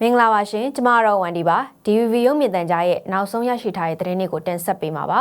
မင်္ဂလာပါရှင်ကျမတော့ဝန်ဒီပါ DVV ရုပ်မြင်သံကြားရဲ့နောက်ဆုံးရရှိထားတဲ့သတင်းတွေကိုတင်ဆက်ပေးမှာပါ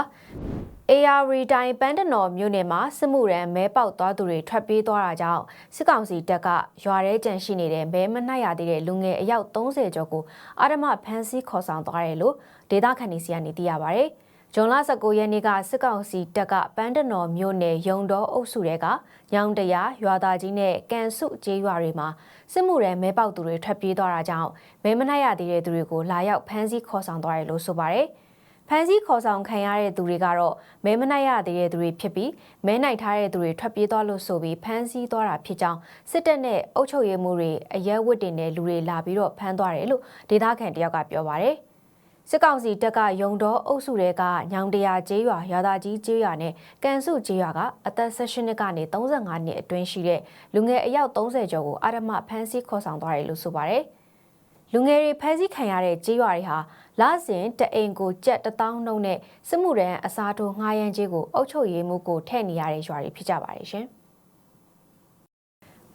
AR တိုင်းပန်းတနော်မြို့နယ်မှာစစ်မှုရန်မဲပေါက်သွားသူတွေထွက်ပြေးသွားတာကြောင့်စစ်ကောင်စီတပ်ကရွာရဲကြံရှိနေတဲ့မဲမနှက်ရသေးတဲ့လူငယ်အယောက်30ကျော်ကိုအာရမဖမ်းဆီးခေါ်ဆောင်သွားတယ်လို့ဒေသခံတွေစီကနေသိရပါဗျ။ ဂျွန်လ19ရက်နေ့ကစစ်ကောင်စီတပ်ကပန်းတနော်မြို့နယ်ရုံတော်အုပ်စုတွေကညောင်တရာရွာသားကြီးနဲ့ကန်စုကျေးရွာတွေမှာစစ်မှုရန်မဲပေါက်သူတွေထွက်ပြေးသွားတာကြောင့်မဲမနှက်ရသေးတဲ့သူတွေကိုလာရောက်ဖမ်းဆီးခေါ်ဆောင်သွားတယ်လို့ဆိုပါတယ်။ဖမ်းဆီးခေါ်ဆောင်ခံရတဲ့သူတွေကတော့မဲမနိုင်ရသေးတဲ့သူတွေဖြစ်ပြီးမဲနိုင်ထားတဲ့သူတွေထွက်ပြေးသွားလို့ဆိုပြီးဖမ်းဆီးသွားတာဖြစ်ကြောင်းစစ်တပ်နဲ့အုပ်ချုပ်ရေးမှုတွေအရက်ဝတ်တင်တဲ့လူတွေလာပြီးတော့ဖမ်းသွားတယ်လို့ဒေသခံတယောက်ကပြောပါတယ် စစ်ကောင်စီတပ်ကယုံတော်အုပ်စုတွေကညောင်တရာကျေးရွာရွာသားကြီးကျေးရွာနဲ့ကန်စုကျေးရွာကအသက်16နှစ်ကနေ35နှစ်အတွင်းရှိတဲ့လူငယ်အယောက်30ကျော်ကိုအာရမဖမ်းဆီးခေါ်ဆောင်သွားတယ်လို့ဆိုပါတယ်။လူငယ်တွေဖမ်းဆီးခံရတဲ့ကြေးရွာတွေဟာလစဉ်တအိမ်ကိုကြက်တစ်တောင်းနှုန်းနဲ့စစ်မှုရန်အစားထိုးငှားရမ်းကြေးကိုအုပ်ချုပ်ရေးမှုကိုထည့်နေရတဲ့ရွာတွေဖြစ်ကြပါတယ်ရှင်။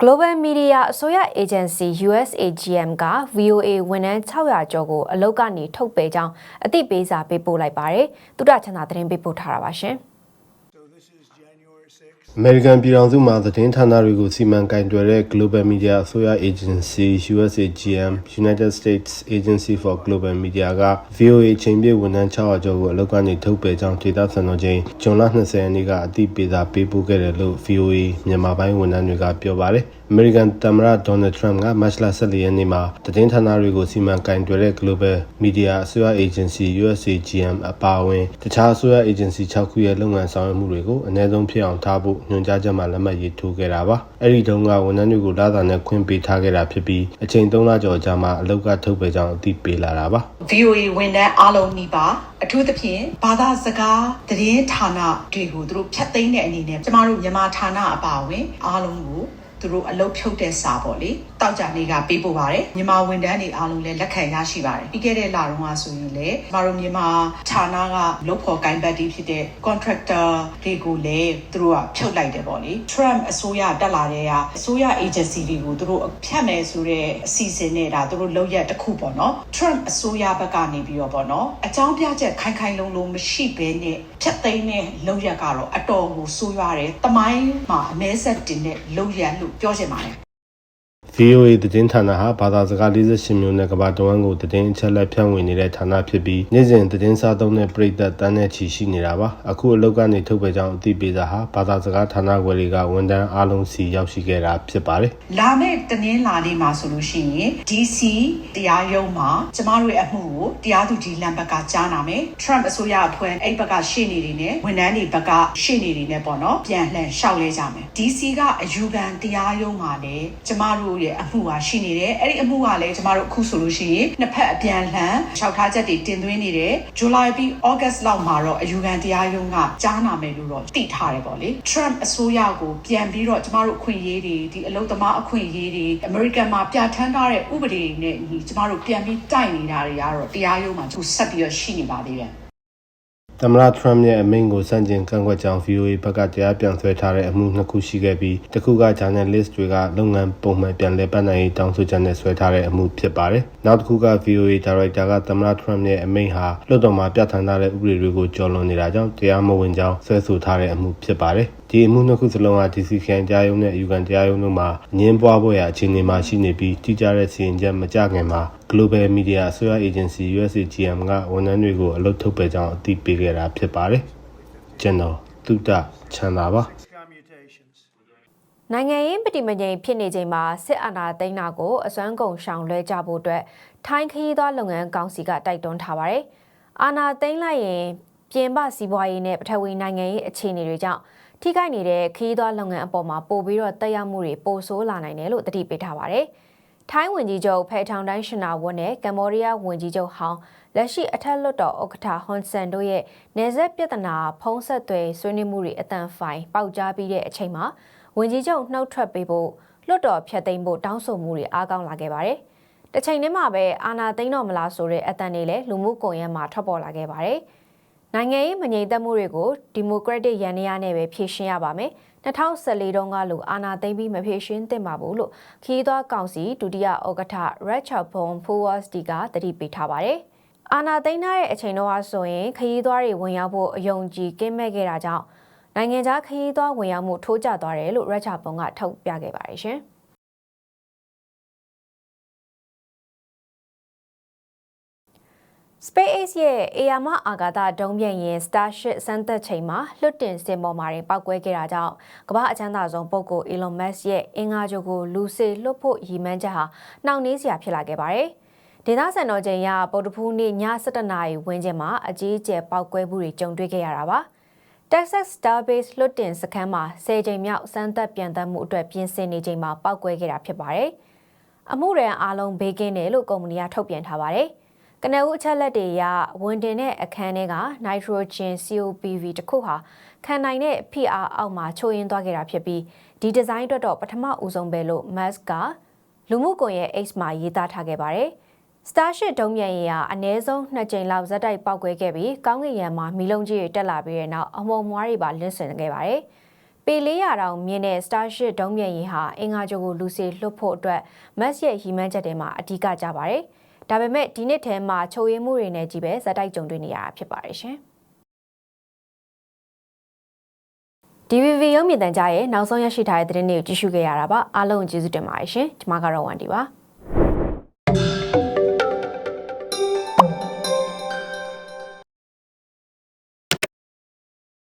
Global Media အစိုးရ Agency USAGM က VOA ဝန်ထမ်း600ကျော်ကိုအလုပ်ကနေထုတ်ပယ်ကြောင်းအသိပေးစာပေးပို့လိုက်ပါတယ်။သုတချန်သာသတင်းပေးပို့ထားတာပါရှင်။ အမေရိကန်ပြည်ထောင်စုမှာသတင်းဌာနတွေကိုစီမံကင်တွယ်တဲ့ Global Media အစိုးရ Agency USAGM United States Agency for Global Media က VOA ချိန်ပြည့်ဝန်ထမ်း600ကျော်ကိုအလုပ်ကနေထုတ်ပယ်ကြောင်းဒေသစံတော်ချိန်ဇွန်လ20ရက်နေ့ကအသိပေးစာပေးပို့ခဲ့တယ်လို့ VOA မြန်မာပိုင်းဝန်ထမ်းတွေကပြောပါတယ်။အမေရိကန်သမ္မတဒေါ်နယ်ထရမ့်ကမတ်လ14ရက်နေ့မှာသတင်းဌာနတွေကိုစီမံကင်တွယ်တဲ့ Global Media အစိုးရ Agency USAGM အပါအဝင်တခြားအစိုးရ Agency 6ခုရဲ့လုပ်ငန်းဆောင်ရွက်မှုတွေကိုအ ਨੇ ဆုံးဖြစ်အောင်ထားဖို့ညွှန်ကြားချက်မှာလက်မှတ်ရေးထိုးခဲ့တာပါ။အဲ့ဒီတုန်းကဝန်ထမ်းတွေကိုလာသာနဲ့ခွင့်ပေးထားခဲ့တာဖြစ်ပြီးအချိန်3လကျော်ကြာမှအလုပ်ကထုတ်ပယ်ကြောင်းအသိပေးလာတာပါ။ VOA ဝန်ထမ်းအားလုံးနှိပါအထူးသဖြင့်ဘာသာစကားသတင်းဌာနတွေကိုသူတို့ဖျက်သိမ်းတဲ့အနေနဲ့ကျမတို့မြန်မာဌာနအပါအဝင်အားလုံးကို သူတို့အလုပ်ဖြုတ်တဲ့စာပေါ့လေ တောက်ကြနေကပေးပို့ပါတယ်မြန်မာဝန်ထမ်းတွေအားလုံးလည်းလက်ခံရရှိပါတယ်ပြီးခဲ့တဲ့လတုန်းကဆိုရင်လည်းကျမတို့မြန်မာဌာနကလုပ်ဖော်ကိုင်ဘတ်တီဖြစ်တဲ့ contractor တွေကိုလည်းသူတို့ကဖြုတ်လိုက်တယ်ပေါ့လေ Trump အစိုးရတက်လာတဲ့ကအစိုးရ agency တွေကိုသူတို့ဖြတ်မယ်ဆိုတဲ့အစီအစဉ်နဲ့ဒါသူတို့လုပ်ရက်တစ်ခုပေါ့နော် Trump အစိုးရဘက်ကနေပြီးတော့ပေါ့နော်အကြောင်းပြချက်ခိုင်ခိုင်လုံလုံမရှိဘဲနဲ့ဖြတ်သိမ်းတဲ့လုပ်ရက်ကတော့အတော်ကိုဆိုးရွားတယ်တမိုင်းမှာအ ਨੇ ဆက်တင်တဲ့လုပ်ရက်လို့ပြောချင်ပါတယ် VOA သတင်းဌာနဟာဘာသာစကား48မျိုးနဲ့ကမ္ဘာတဝန်းကိုသတင်းအချက်အလက်ဖြန့်ဝေနေတဲ့ဌာနဖြစ်ပြီးနေ့စဉ်သတင်းစာသုံးတဲ့ပြည်သက်တန်းနဲ့ချီရှိနေတာပါအခုအလုပ်ကနေထုတ်ပယ်ကြောင်းအသိပေးစာဟာဘာသာစကားဌာနခွဲတွေကဝန်ထမ်းအားလုံးစီရောက်ရှိခဲ့တာဖြစ်ပါတယ်လာမယ့်တနင်္လာနေ့မှာဆိုလို့ရှိရင် DC တရားရုံးမှာကျမတို့ရဲ့အမှုကိုတရားသူကြီးလမ်းဘက်ကကြားနာမယ် Trump အစိုးရအဖွဲ့အဲ့ဘက်ကရှေ့နေတွေနဲ့ဝန်ထမ်းတွေဘက်ကရှေ့နေတွေနဲ့ပေါ့နော်ပြန်လှန်ရှောက်လဲကြမယ် DC ကအယူခံတရားရုံးမှာလည်းကျမတို့ရဲ့အမှုဟာရှိနေတယ်အဲ့ဒီအမှုကလည်းကျမတို့အခုဆိုလို့ရှိရင်နှစ်ဖက်အပြန်လှန်ရှောက်ထားချက်တွေတင်သွင်းနေတယ် July ပြီး August လောက်မှာတော့အယူခံတရားရုံးကကြားနာမယ်လို့တော့သိထားတယ်ပေါ့လေ Trump အစိုးရကိုပြန်ပြီးတော့ကျမတို့အခွင့်အရေးတွေဒီအလုပ်သမားအခွင့်အရေးတွေ American မှာပြဋ္ဌာန်းထားတဲ့ဥပဒေတွေနဲ့ညီကျမတို့ပြန်ပြီးတိုက်နေတာတွေကတော့တရားရုံးမှာသူဆက်ပြီးတော့ရှိနေပါသေးတယ် သမ္မတထရမ့်ရဲ့အမိန့်ကိုစန့်ကျင်ကန့်ကွက်ကြောင်း VOA ဘက်ကတရားပြန်ဆွဲထားတဲ့အမှုနှစ်ခုရှိခဲ့ပြီးတစ်ခုက journalist တွေကလုပ်ငန်းပုံမှန်ပြန်လည်ပတ်နိုင်ရေးတောင်းဆိုချက်နဲ့ဆွဲထားတဲ့အမှုဖြစ်ပါတယ်။နောက်တစ်ခုက VOA ဒါရိုက်တာကသမ္မတထရမ့်ရဲ့အမိန့်ဟာလွှတ်တော်မှာပြဋ္ဌာန်းထားတဲ့ဥပဒေတွေကိုကျော်လွန်နေတာကြောင့်တရားမဝင်ကြောင်းဆွဲဆိုထားတဲ့အမှုဖြစ်ပါတယ်။ဒီအမှုနှစ်ခုစလုံးဟာ DC ခရိုင်တရားရုံးနဲ့အယူခံတရားရုံးတို့မှာအငင်းပွားပွဲရာအခြေအနေမှာရှိနေပြီးတိကျတဲ့စီရင်ချက်မကြခင်မှာ Global Media အစိုးရ Agency USAGM ကဝန်ထမ်းတွေကိုအလုပ်ထုတ်ပယ်ကြောင်းအသိပေးခဲ့တာဖြစ်ပါတယ်။ကျွန်တော်တုဒ္ဒချမ်းသာပါ Commutations. နိုင်ငံရေးပဋိမငြိမ်ဖြစ်နေချိန်မှာစစ်အာဏာသိမ်းတာကိုအစွမ်းကုန်ရှောင်လွှဲကြဖို့အတွက်ထိုင်းခရီးသွားလုပ်ငန်းကောင်စီကတိုက်တွန်းထားပါတယ်။အာဏာသိမ်းလိုက်ရင်ပြင်ပစီးပွားရေးနဲ့ပထဝီနိုင်ငံရေးအခြေအနေတွေကြောင့်ထိခိုက်နေတဲ့ခရီးသွားလုပ်ငန်းအပေါ်မှာပိုပြီးတော့တက်ရောက်မှုတွေပိုဆိုးလာနိုင်တယ်လို့တတိပေးထားပါတယ်။ ထိုင်းဝန်ကြီးချုပ်ဖဲထောင်တိုင်းရှင်နာဝတ်နဲ့ကမ္ဘောဒီးယားဝန်ကြီးချုပ်ဟောင်းလက်ရှိအထက်လွှတ်တော်ဥက္ကဋ္ဌဟွန်ဆန်တို့ရဲ့နေဆက်ပြဿနာဖုံးဆက်သွယ်ဆွေးနွေးမှုတွေအတန်ဖိုင်ပေါက်ကြားပြီးတဲ့အချိန်မှာဝန်ကြီးချုပ်နှုတ်ထွက်ပေးဖို့လွှတ်တော်ဖျက်သိမ်းဖို့တောင်းဆိုမှုတွေအားကောင်းလာခဲ့ပါတယ်။တစ်ချိန်တည်းမှာပဲအာဏာသိမ်းတော့မလားဆိုတဲ့အတန်တွေလည်းလူမှုကွန်ရက်မှာထွက်ပေါ်လာခဲ့ပါတယ်။နိုင်ငံရေးမငြိမ်သက်မှုတွေကိုဒီမိုကရက်တစ်ရန်နေရနဲ့ပဲဖြေရှင်းရပါမယ်။ 2014တုန်းကလိုအာဏာသိမ်းပြီးမဖြေရှင်းသင့်ပါဘူးလို့ခီးသွွားကောင်စီဒုတိယဥက္ကဋ္ဌ Richard Bon Forward ကတတိပေးထားပါတယ်။အာဏာသိမ်းထားတဲ့အချိန်တော့ဆိုရင်ခရီးသွားတွေဝင်ရောက်ဖို့အယုံကြည်ကင်းမဲ့ခဲ့တာကြောင့်နိုင်ငံခြားခရီးသွားဝင်ရောက်မှုထိုးကျသွားတယ်လို့ Richard Bon ကထုတ်ပြခဲ့ပါတယ်ရှင်။ SpaceX ရဲ့အေယာမအာကာသဒုံးပျံယာဉ် Starship စမ်းသပ်ချိန်မှာလွတ်တင်စင်ပေါ်မှာတင်ပောက်ကွဲခဲ့တာကြောင့်ကမ္ဘာအချမ်းသာဆုံးပုဂ္ဂိုလ် Elon Musk ရဲ့အင်္ဂါကြိုကိုလူစေလွတ်ဖို့ရည်မှန်းချက်ဟာနှောင့်နှေးစရာဖြစ်လာခဲ့ပါတယ်။ဒေသစံတော်ချိန်ရပုဒ်တဖူးနေ့ည7:00နာရီဝန်းကျင်မှာအကြီးအကျယ်ပောက်ကွဲမှုတွေကြုံတွေ့ခဲ့ရတာပါ။ Texas Starbase လွတ်တင်စခန်းမှာ10ချိန်မြောက်စမ်းသပ်ပြန်သက်မှုအတွက်ပြင်ဆင်နေချိန်မှာပောက်ကွဲခဲ့တာဖြစ်ပါတယ်။အမှုရန်အားလုံးဘေးကင်းတယ်လို့ကုမ္ပဏီကထုတ်ပြန်ထားပါတယ်။ ကနဦးအချက်လက်တွေအရဝန်တင်တဲ့အခန်းထဲက nitrogen COPV တစ်ခုဟာခံနိုင်တဲ့ PR အောက်မှာချိုးယွင်းသွားခဲ့တာဖြစ်ပြီးဒီဒီဇိုင်းအတွက်တော့ပထမဦးဆုံးပဲလို့ Musk ကလူမှုကွန်ရက် X မှာရေးသားထားခဲ့ပါတယ်။ Starship ဒုံးပျံယာဉ်ဟာအနည်းဆုံး2ကြိမ်လောက်ဇက်တိုက်ပောက်ကွဲခဲ့ပြီးကောင်းကင်ယံမှာမီးလုံးကြီးတွေတက်လာပြီးတဲ့နောက်အမုံမွားတွေပါလင်းဆင်ခဲ့ပါတယ်။ပေ400တောင်မြင့်တဲ့ Starship ဒုံးပျံယာဉ်ဟာအင်္ဂါဂြိုလ်ကိုလူစီလွှတ်ဖို့အတွက် Musk ရဲ့ရည်မှန်းချက်တွေမှာအဓိကကြပါတယ်။ ဒါပေမဲ့ဒီနှစ်ထဲမှာချုပ်ရင်းမှုတွေနဲ့ကြီးပဲဇက်တိုက်ကြုံတွေ့နေရတာဖြစ်ပါတယ်ရှင်။ DVV ရုပ်မြင်သံကြားရဲ့နောက်ဆုံးရရှိထားတဲ့သတင်းတွေကိုကြည့်ရှုခဲ့ရတာပါအားလုံးကျေးဇူးတင်ပါတယ်ရှင်ကျွန်မကတော့ဝန်ဒီပါ